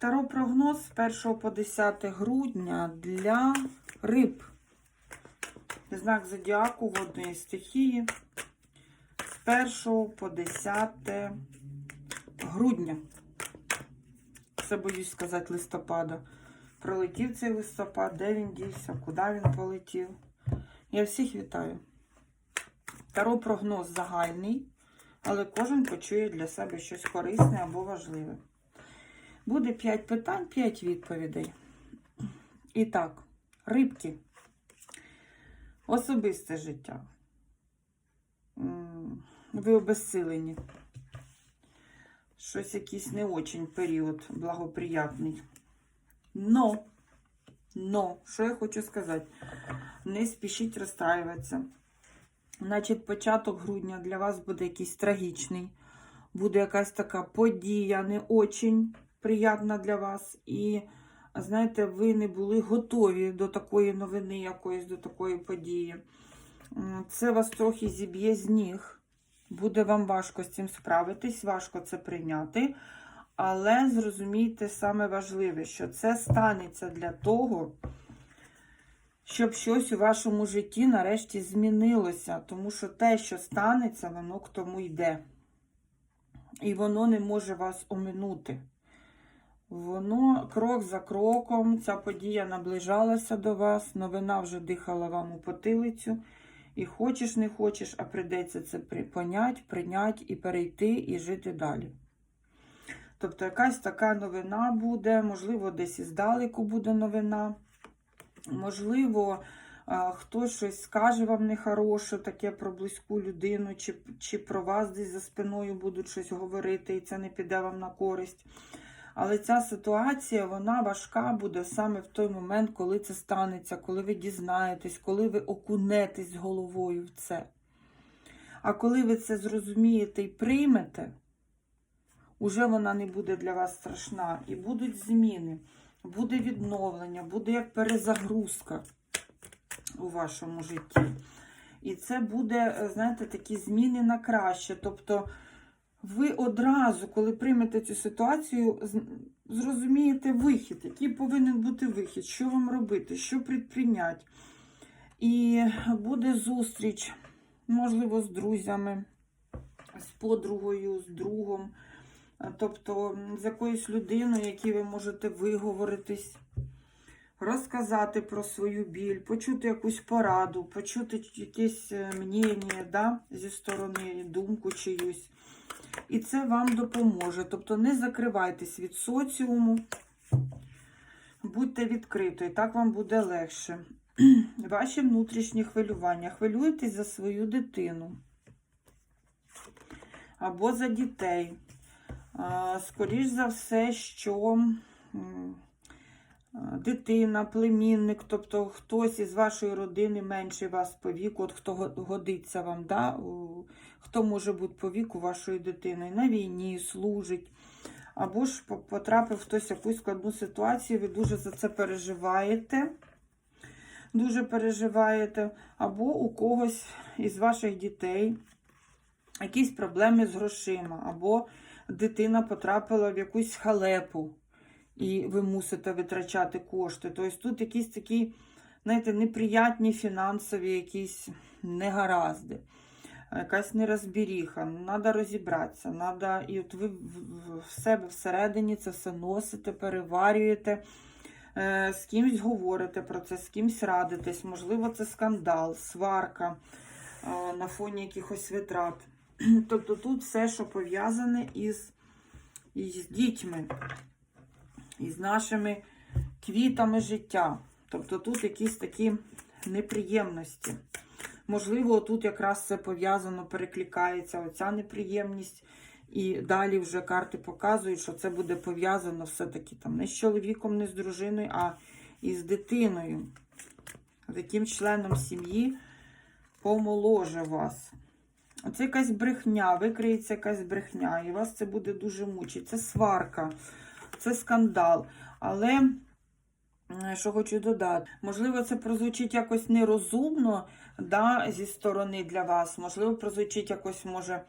Таро прогноз з 1 по 10 грудня для риб. Знак зодіаку водної стихії з 1 по 10 грудня. Це боюсь сказати листопада. Пролетів цей листопад, де він дівся, куди він полетів. Я всіх вітаю. Таро прогноз загальний, але кожен почує для себе щось корисне або важливе. Буде 5 питань, 5 відповідей. І так, рибки. Особисте життя. Ви обезсилені. Щось якийсь не очень період благоприятний. Но, но, що я хочу сказати? Не спішіть розстраюватися. Значить, початок грудня для вас буде якийсь трагічний. Буде якась така подія, не очень приємна для вас. І, знаєте, ви не були готові до такої новини, якоїсь, до такої події. Це вас трохи зіб'є з ніг. Буде вам важко з цим справитись, важко це прийняти. Але зрозумійте саме важливе, що це станеться для того, щоб щось у вашому житті нарешті змінилося. Тому що те, що станеться, воно к тому йде. І воно не може вас оминути. Воно крок за кроком, ця подія наближалася до вас, новина вже дихала вам у потилицю. І хочеш, не хочеш, а прийдеться це понять, прийняти і перейти, і жити далі. Тобто якась така новина буде, можливо, десь іздалеку буде новина. Можливо, хтось щось скаже вам нехороше, таке про близьку людину, чи, чи про вас десь за спиною будуть щось говорити, і це не піде вам на користь. Але ця ситуація, вона важка буде саме в той момент, коли це станеться, коли ви дізнаєтесь, коли ви окунетесь головою в це. А коли ви це зрозумієте і приймете, уже вона не буде для вас страшна. І будуть зміни, буде відновлення, буде як перезагрузка у вашому житті. І це буде, е, знаєте, такі зміни на краще. Тобто, ви одразу, коли приймете цю ситуацію, зрозумієте вихід, який повинен бути вихід, що вам робити, що предприйняти. І буде зустріч, можливо, з друзями, з подругою, з другом, тобто з якоюсь людиною, якій ви можете виговоритись, розказати про свою біль, почути якусь пораду, почути якесь е, мнення да, зі сторони, думку чиюсь. І це вам допоможе. Тобто не закривайтесь від соціуму, будьте відкритою, так вам буде легше. Ваші внутрішні хвилювання. Хвилюйтесь за свою дитину або за дітей. Скоріше Скоріш за все, що дитина, племінник, тобто хтось із вашої родини менший вас по віку, от хто годиться вам, да? хто може бути по віку вашої дитини, на війні, служить, або ж потрапив хтось в якусь складну ситуацію, ви дуже за це переживаєте. Дуже переживаєте, або у когось із ваших дітей якісь проблеми з грошима, або дитина потрапила в якусь халепу, і ви мусите витрачати кошти. Тобто тут якісь такі, знаєте, неприятні фінансові якісь негаразди, якась нерозбіріха. Треба розібратися. Надо, і от ви в- себе всередині це все носите, переварюєте. е, З кимось говорите про це, з кимось радитесь, можливо, це скандал, сварка е, на фоні якихось витрат. Тобто тут все, що пов'язане із, із дітьми, із нашими квітами життя. Тобто тут якісь такі неприємності. Можливо, тут якраз це пов'язано, перекликається оця неприємність. І далі вже карти показують, що це буде пов'язано все-таки там не з чоловіком, не з дружиною, а із дитиною. З яким членом сім'ї помоложе вас. Це якась брехня, викриється якась брехня, і вас це буде дуже мучити. Це сварка, це скандал. Але, що хочу додати, можливо, це прозвучить якось нерозумно да, зі сторони для вас. Можливо, прозвучить якось, може,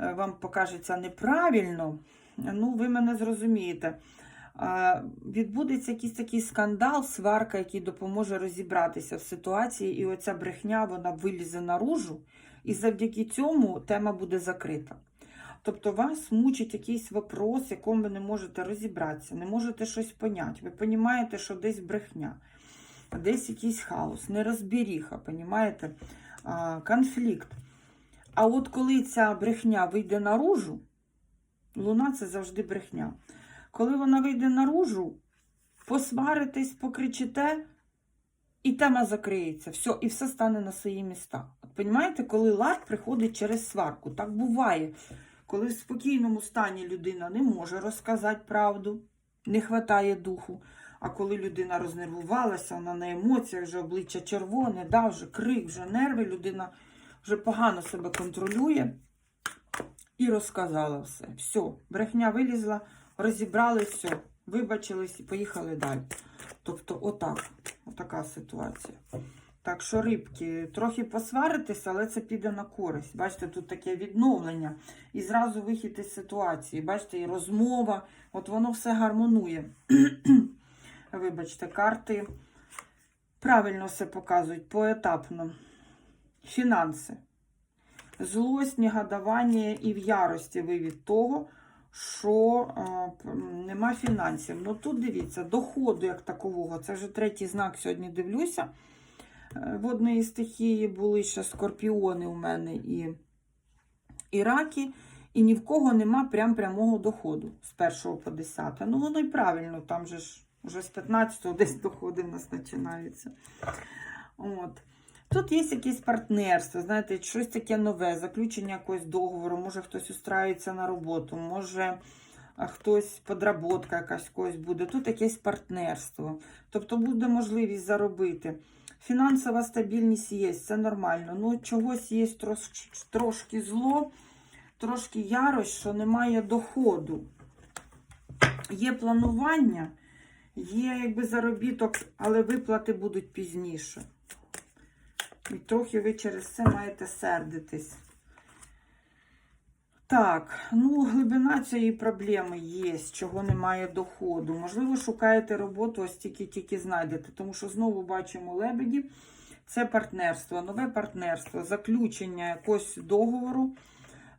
е, вам покажеться неправильно. Ну, ви мене зрозумієте. відбудеться якийсь такий скандал, сварка, який допоможе розібратися в ситуації, і оця брехня вона вилізе наружу, і завдяки цьому тема буде закрита. Тобто вас мучить якийсь вопрос, якому ви не можете розібратися, не можете щось поняти. Ви розумієте, що десь брехня, десь якийсь хаос, нерозбіріха, понімаєте? А, конфлікт. А от коли ця брехня вийде наружу, луна це завжди брехня. Коли вона вийде наружу, посваритесь, покричите, і тема закриється. Все, і все стане на свої міста. От, Понімаєте, коли лад приходить через сварку, так буває. Коли в спокійному стані людина не може розказати правду, не вистачає духу. А коли людина рознервувалася, вона на емоціях, вже обличчя червоне, да, вже крик, вже нерви, людина вже погано себе контролює і розказала все. Все, брехня вилізла, розібрали все, вибачились і поїхали далі. Тобто, отак, отака ситуація. Так що, рибки, трохи посваритися, але це піде на користь. Бачите, тут таке відновлення. І зразу вихід із ситуації. Бачите, і розмова, от воно все гармонує. Вибачте, карти правильно все показують, поетапно. Фінанси. Злость, негодування і в ярості ви від того, що е, нема фінансів. Ну тут дивіться, доходу як такового. Це вже третій знак сьогодні дивлюся. Водної стихії були ще скорпіони у мене і, і раки. І ні в кого нема прям прямого доходу з 1 по 10. Ну, воно і правильно, там же ж вже з 15-го десь доходи в нас починаються. От. Тут є якесь партнерство, знаєте, щось таке нове, заключення якогось договору, може хтось устраюється на роботу, може хтось подработка якась когось буде. Тут якесь партнерство. Тобто буде можливість заробити. Фінансова стабільність є, це нормально. Ну, чогось є трошки, трошки зло, трошки ярость, що немає доходу. Є планування, є якби заробіток, але виплати будуть пізніше. І трохи ви через це маєте сердитись. Так, ну, глибина цієї проблеми є, чого немає доходу. Можливо, шукаєте роботу, ось тільки-тільки знайдете, тому що знову бачимо лебеді. Це партнерство, нове партнерство, заключення якогось договору,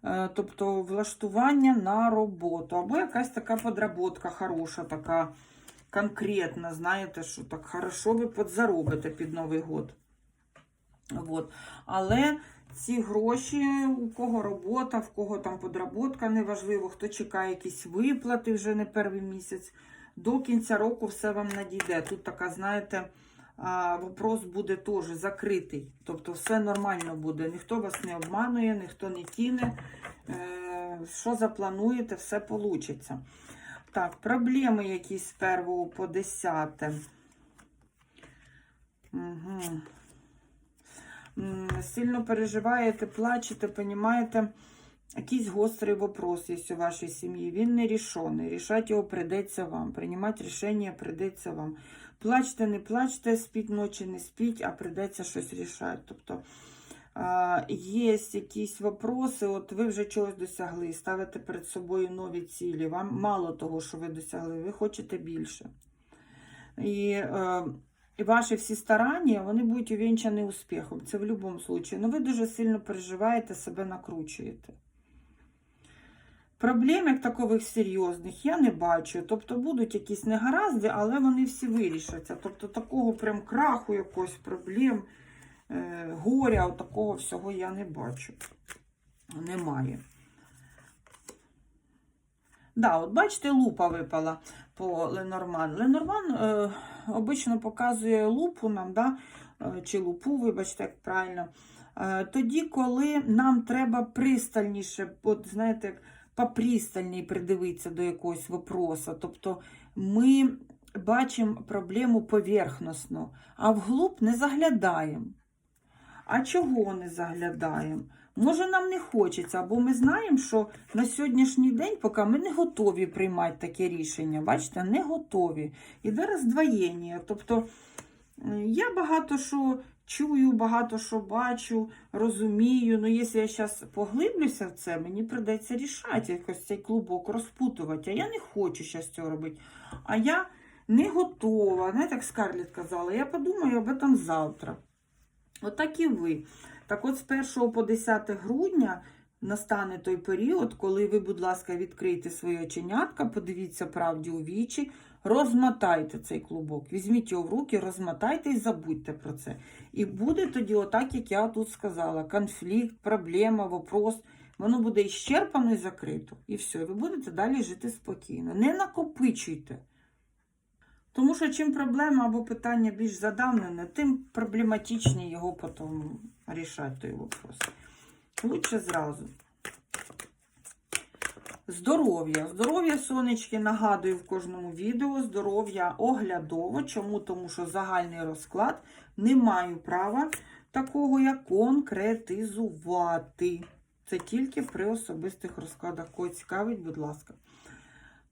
е, тобто влаштування на роботу. Або якась така подработка хороша, така конкретна, знаєте, що так хорошо ви подзаробите під Новий год. От. Але ці гроші, у кого робота, в кого там подработка, неважливо, хто чекає якісь виплати вже не перший місяць, до кінця року все вам надійде. Тут така, знаєте, вопрос буде теж закритий. Тобто все нормально буде. Ніхто вас не обманує, ніхто не кине. Е, Що заплануєте, все вийде. Так, проблеми якісь з 1 по 10. Угу. Сильно переживаєте, плачете, понімаєте, якийсь гострий вопрос є у вашій сім'ї. Він не рішений. Рішати його прийдеться вам. Приймати рішення прийдеться вам. Плачте, не плачте, спіть ночі, не спіть, а прийдеться щось рішати. Тобто є якісь вопроси, от ви вже чогось досягли, ставите перед собою нові цілі. Вам мало того, що ви досягли, ви хочете більше. І е, і ваші всі старання, вони будуть увінчані успіхом. Це в будь-якому випадку. Ну ви дуже сильно переживаєте, себе накручуєте. Проблем, як такових серйозних, я не бачу. Тобто будуть якісь негаразди, але вони всі вирішаться. Тобто такого прям краху, якогось проблем, е, горя, такого всього я не бачу. Немає. Да, от бачите, лупа випала по Ленорман. Ленорман е, обично показує лупу нам, да, е, чи лупу, вибачте, як правильно. Е, тоді, коли нам треба пристальніше, от знаєте, попристальніше придивитися до якогось вопроса. Тобто ми бачимо проблему поверхносно, а вглуб не заглядаємо. А чого не заглядаємо? Може, нам не хочеться, або ми знаємо, що на сьогоднішній день, поки ми не готові приймати таке рішення. Бачите, не готові. Іде роздвоєння. Тобто, я багато що чую, багато що бачу, розумію. Ну, якщо я зараз поглиблюся в це, мені придеться рішати якось цей клубок розпутувати. А я не хочу зараз цього робити. А я не готова. Знаєте, як Скарлетт казала, я подумаю об этом завтра. Отак і ви. Так от з 1 по 10 грудня настане той період, коли ви, будь ласка, відкрийте своє оченятка, подивіться правді у вічі, розмотайте цей клубок, візьміть його в руки, розмотайте і забудьте про це. І буде тоді, отак, як я тут сказала, конфлікт, проблема, вопрос. Воно буде іщерпано і закрито. І все, ви будете далі жити спокійно. Не накопичуйте. Тому що чим проблема або питання більш задавнене, тим проблематичніше його потім рішати той вопрос. Лучше зразу. Здоров'я. Здоров'я, сонечки, нагадую в кожному відео. Здоров'я оглядово. Чому? Тому що загальний розклад не маю права такого, як конкретизувати. Це тільки при особистих розкладах. Кого цікавить, будь ласка.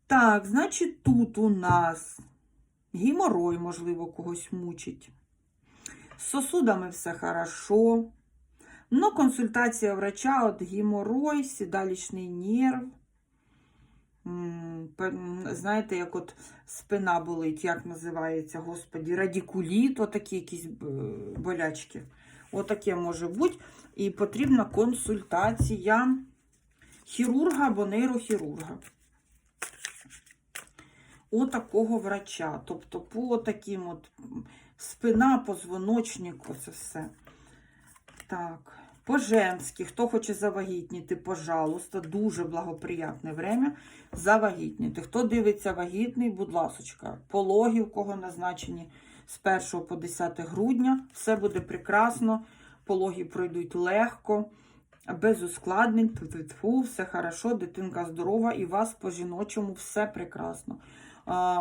Так, значить, тут у нас геморой, можливо, когось мучить. З сосудами все хорошо. Но консультація врача от геморой, сідалічний нерв. Знаєте, як от спина болить, як називається, господі, радикуліт, отакі якісь болячки. Отаке може бути. І потрібна консультація хірурга або нейрохірурга. Отакого врача. Тобто по таким от спина, позвоночник, оце все. Так, по-женськи, хто хоче завагітніти, пожалуйста, дуже благоприятне время завагітніти. Хто дивиться вагітний, будь ласочка, пологи, в кого назначені з 1 по 10 грудня, все буде прекрасно, пологи пройдуть легко, без ускладнень, тьфу-тьфу, все хорошо, дитинка здорова і у вас по-жіночому все прекрасно.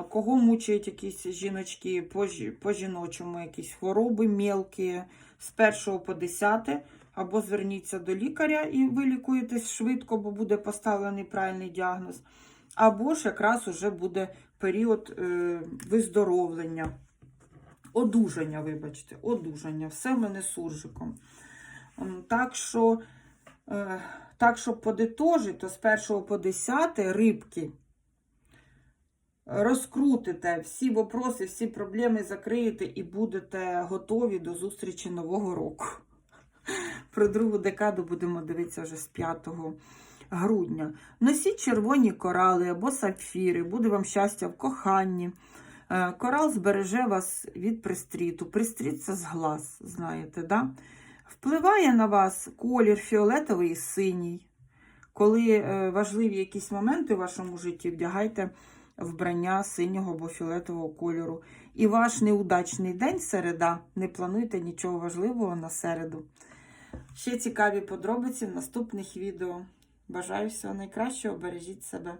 Кого мучають якісь жіночки по-жіночому, якісь хвороби мелкі, з 1 по 10, або зверніться до лікаря і ви лікуєтесь швидко, бо буде поставлений правильний діагноз. Або ж якраз уже буде період е, виздоровлення, одужання, вибачте, одужання. Все в мене суржиком. Так що, е, так, щоб подитожити, то з 1 по 10 рибки розкрутите всі вопроси, всі проблеми закриєте і будете готові до зустрічі Нового року. Про другу декаду будемо дивитися вже з 5 грудня. Носіть червоні корали або сапфіри, буде вам щастя в коханні. Е, Корал збереже вас від пристріту. Пристріт це з глаз, знаєте, да? Впливає на вас колір фіолетовий і синій. Коли е, важливі якісь моменти в вашому житті, вдягайте вбрання синього або фіолетового кольору. І ваш неудачний день середа. Не плануйте нічого важливого на середу. Ще цікаві подробиці в наступних відео. Бажаю всього найкращого, бережіть себе.